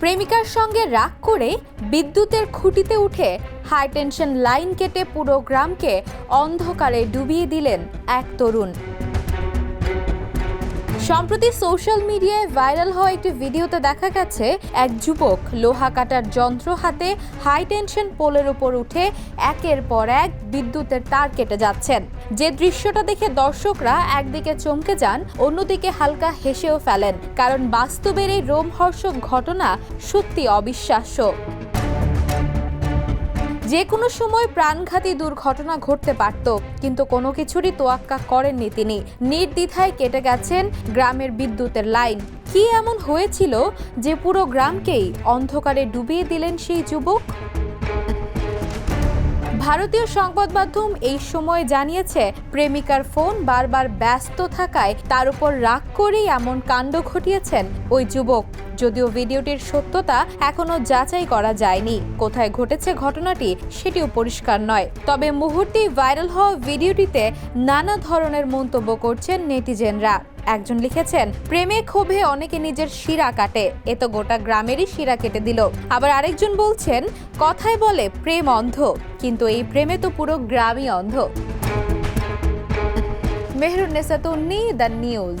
প্রেমিকার সঙ্গে রাগ করে বিদ্যুতের খুঁটিতে উঠে হাইটেনশন লাইন কেটে পুরো গ্রামকে অন্ধকারে ডুবিয়ে দিলেন এক তরুণ। সম্প্রতি সোশ্যাল মিডিয়ায় ভাইরাল হওয়া একটি ভিডিওতে দেখা গেছে, এক যুবক লোহা কাটার যন্ত্র হাতে হাই টেনশন পোলের উপর উঠে একের পর এক বিদ্যুতের তার কেটে যাচ্ছেন। যে দৃশ্যটা দেখে দর্শকরা একদিকে চমকে যান, অন্যদিকে হালকা হেসেও ফেলেন, কারণ বাস্তবের এই রোমহর্ষক ঘটনা সত্যি অবিশ্বাস্য। যে কোনো সময় প্রাণঘাতী দুর্ঘটনা ঘটতে পারত, কিন্তু কোনো কিছুরই তোয়াক্কা করেননি তিনি। নির্দ্বিধায় কেটে গেছেন গ্রামের বিদ্যুতের লাইন। কি এমন হয়েছিল যে পুরো গ্রামকেই অন্ধকারে ডুবিয়ে দিলেন সেই যুবক? ভারতীয় সংবাদ মাধ্যম এই সময় জানিয়েছে, প্রেমিকার ফোন বারবার ব্যস্ত থাকায় তার উপর রাগ করেই এমন কাণ্ড ঘটিয়েছেন ওই যুবক। যদিও ভিডিওটির সত্যতা এখনও যাচাই করা যায়নি। কোথায় ঘটেছে ঘটনাটি সেটিও পরিষ্কার নয়। তবে মুহূর্তেই ভাইরাল হওয়া ভিডিওটিতে নানা ধরনের মন্তব্য করছেন নেটিজেনরা। একজন লিখেছেন, প্রেমে ক্ষোভে অনেকে নিজের শিরা কাটে। এ তো গোটা গ্রামেরই শিরা কেটে দিল। আবার আরেকজন বলছেন, কথায় বলে প্রেম অন্ধ, কিন্তু এই প্রেমে তো পুরো গ্রামই অন্ধ। Mehrunnesa Tunni the news.